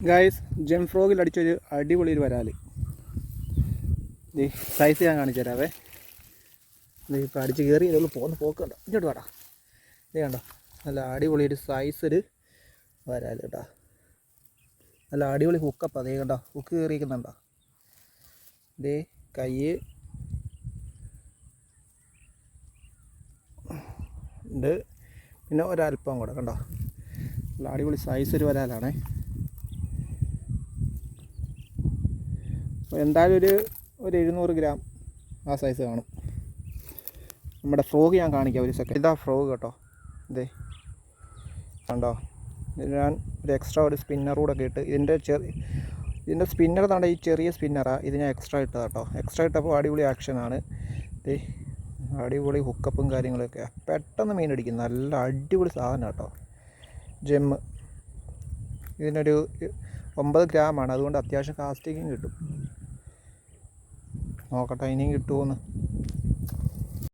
Guys gem ഫ്രോഗിൽ അടിച്ചൊരു അടിപൊളി ഒരു വരാൽ സൈസ് ഞാൻ കാണിച്ചു തരാവേ. ഇപ്പോൾ അടിച്ച് കയറി ഇതുള്ളൂ പോകുന്ന പോക്ക് ഇങ്ങോട്ട് വേടാ. ഇത് കണ്ടോ? നല്ല അടിപൊളി ഒരു സൈസ് ഒരു വരാൽ കേട്ടോ നല്ല അടിപൊളി ഹുക്കപ്പ് അതേ കണ്ടോ? ഹുക്ക് കയറിയിരിക്കുന്നുണ്ടോ ഇതേ കൈ ഉണ്ട്. പിന്നെ ഒരല്പം കൂടെ കണ്ടോ? നല്ല അടിപൊളി സൈസ് ഒരു വരാലാണേ. എന്തായാലും ഒരു ഒരു എഴുന്നൂറ് ഗ്രാം ആ സൈസ് കാണും. നമ്മുടെ ഫ്രോഗ് ഞാൻ കാണിക്കാം ഒരു സെക്കൻഡ് ഇതാ ഫ്രോഗ് കേട്ടോ. ഇതേ കണ്ടോ? ഇത് ഞാൻ ഒരു എക്സ്ട്രാ ഒരു സ്പിന്നർ കൂടെ ഒക്കെ ഇട്ട് ഇതിന്റെ ചെറിയ ഇതിന്റെ സ്പിന്നർ താണ്ട ഈ ചെറിയ സ്പിന്നറാണ് ഇത് ഞാൻ എക്സ്ട്രാ ഇട്ടത് കേട്ടോ എക്സ്ട്രാ ഇട്ടപ്പോൾ അടിപൊളി ആക്ഷനാണ് ദേ അടിപൊളി ഹുക്കപ്പും കാര്യങ്ങളൊക്കെ പെട്ടെന്ന് മീൻ അടിക്കും നല്ല അടിപൊളി സാധനം കേട്ടോ ജെമ്മ് ഇതിനൊരു ഒമ്പത് ഗ്രാമാണ് അതുകൊണ്ട് അത്യാവശ്യം കാസ്റ്റിങ്ങും കിട്ടും. നോക്കട്ടെ ഇനിയും കിട്ടുമോന്ന്